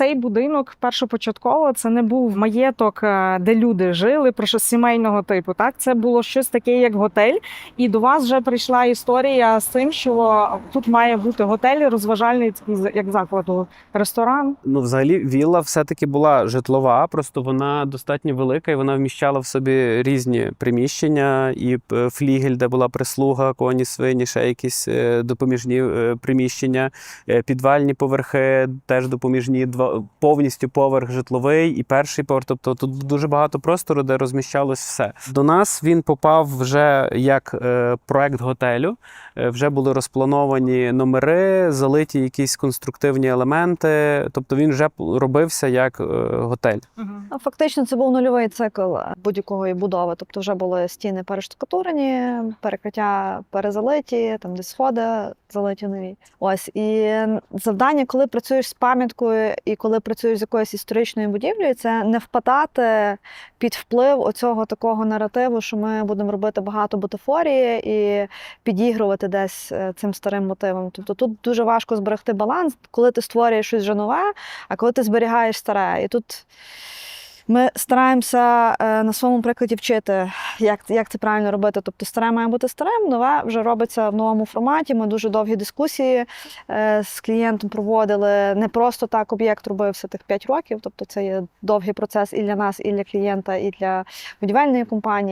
цей будинок першопочатково це не був маєток, е, де люди жили, про що сімейного типу. Так, це було щось таке, як готель. І до вас вже прийшла історія з тим, що тут має бути готель, розважальний як закладу, ресторан. Ну, взагалі, вілла все-таки була житлова, просто вона достатньо велика і вона вміщала в собі різні приміщення, і е, флігель, де була прислуга, коні, свині, ще якісь е, допоміжні приміщення, підвальні поверхи, теж допоміжні, два повністю поверх житловий і перший поверх. Тобто тут дуже багато простору, де розміщалось все. До нас він попав вже як е, проект готелю. Е, Вже були розплановані номери, залиті якісь конструктивні елементи. Тобто він вже робився як е, готель. А Фактично, це був нульовий цикл будь-якої будови. Тобто вже були стіни перештукатурені, перекриття перезалиті, там де сходи залиті нові. Ось і завдання, коли працюєш з пам'яткою і коли працюєш з якоюсь історичною будівлею, це не впадати під вплив оцього такого наративу, що ми будемо робити багато бутафорії і підігрувати десь е, цим старим мотивом. Тобто тут дуже важко зберегти баланс, коли ти створюєш щось вже нове, а коли ти зберігаєш старе. І тут ми стараємося е, на своєму прикладі вчити, як, як це правильно робити. Тобто старе має бути старим, нове вже робиться в новому форматі. Ми дуже довгі дискусії е, з клієнтом проводили. Не просто так об'єкт робився тих 5 років. Тобто це є довгий процес і для нас, і для клієнта, і для будівельної компанії.